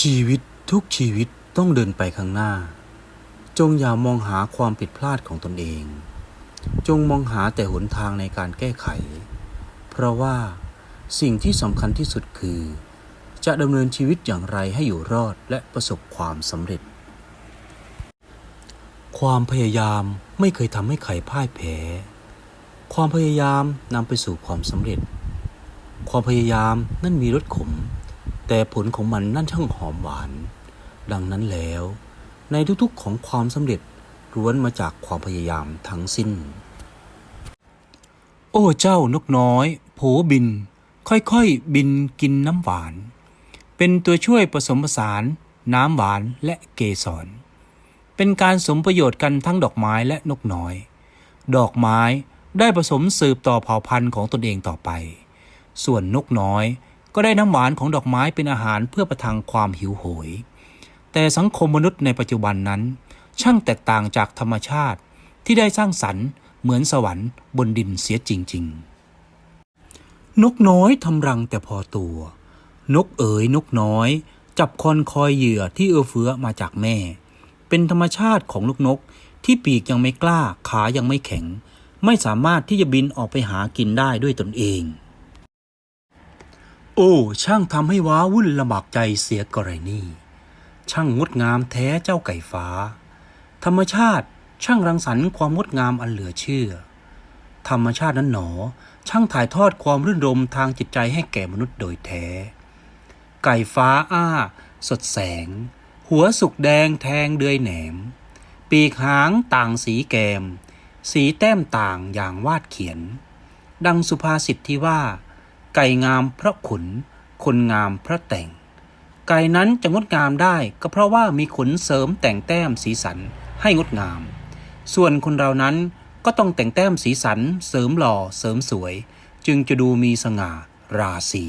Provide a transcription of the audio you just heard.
ชีวิตทุกชีวิตต้องเดินไปข้างหน้า จงอย่ามองหาความผิดพลาดของตนเอง จงมองหาแต่หนทางในการแก้ไข เพราะว่าสิ่งที่สำคัญที่สุดคือ จะดำเนินชีวิตอย่างไรให้อยู่รอดและประสบความสำเร็จ ความพยายามไม่เคยทำให้ใครพ่ายแพ้ ความพยายามนำไปสู่ความสำเร็จ ความพยายามนั่นมีรสขม แต่ผลของมันนั่นช่างหอมหวาน ดังนั้นแล้ว ในทุกๆของความสำเร็จล้วนมาจากความพยายามทั้งสิ้น โอ้เจ้านกน้อย โผบิน ค่อยๆ บินกินน้ำหวาน เป็นตัวช่วยผสมผสาน น้ำหวานและเกสร เป็นการสมประโยชน์กันทั้งดอกไม้และนกน้อย ดอกไม้ได้ผสมสืบต่อเผ่าพันธุ์ของตนเองต่อไป ส่วนนกน้อย ก็ได้น้ำหวานของดอกไม้เป็นอาหารเพื่อประทังความหิวโหย แต่สังคมมนุษย์ในปัจจุบันนั้น ช่างแตกต่างจากธรรมชาติที่ได้สร้างสรรค์เหมือนสวรรค์บนดินเสียจริง ๆ นกน้อยทำรังแต่พอตัว นกเอ๋ยนกน้อย จับคอนคอยเหยื่อที่เอื้อเฟื้อมาจากแม่ เป็นธรรมชาติของลูกนกที่ปีกยังไม่กล้าขายังไม่แข็ง ไม่สามารถที่จะบินออกไปหากินได้ด้วยตนเอง โอ้ ช่างทำให้ว้าวุ่นลำบากใจเสียกรณีช่างงดงามแท้เจ้าไก่ฟ้า ธรรมชาติช่างรังสรรค์ความงดงามอันเหลือเชื่อ ธรรมชาตินั้นหนอ ช่างถ่ายทอดความรื่นรมทางจิตใจให้แก่มนุษย์โดยแท้ ไก่ฟ้าอ้า สดแสง หัวสุกแดงแทงเดือยแหนม ปีกหางต่างสีแกม สีแต้มต่างอย่างวาดเขียน ดังสุภาษิตที่ว่า ไก่งามเพราะขนคนงามเพราะแต่ง ไก่นั้นจะงดงามได้ก็เพราะว่ามีขนเสริมแต่งแต้มสีสันให้งดงาม ส่วนคนเรานั้นก็ต้องแต่งแต้มสีสัน เสริมหล่อเสริมสวย จึงจะดูมีสง่าราศี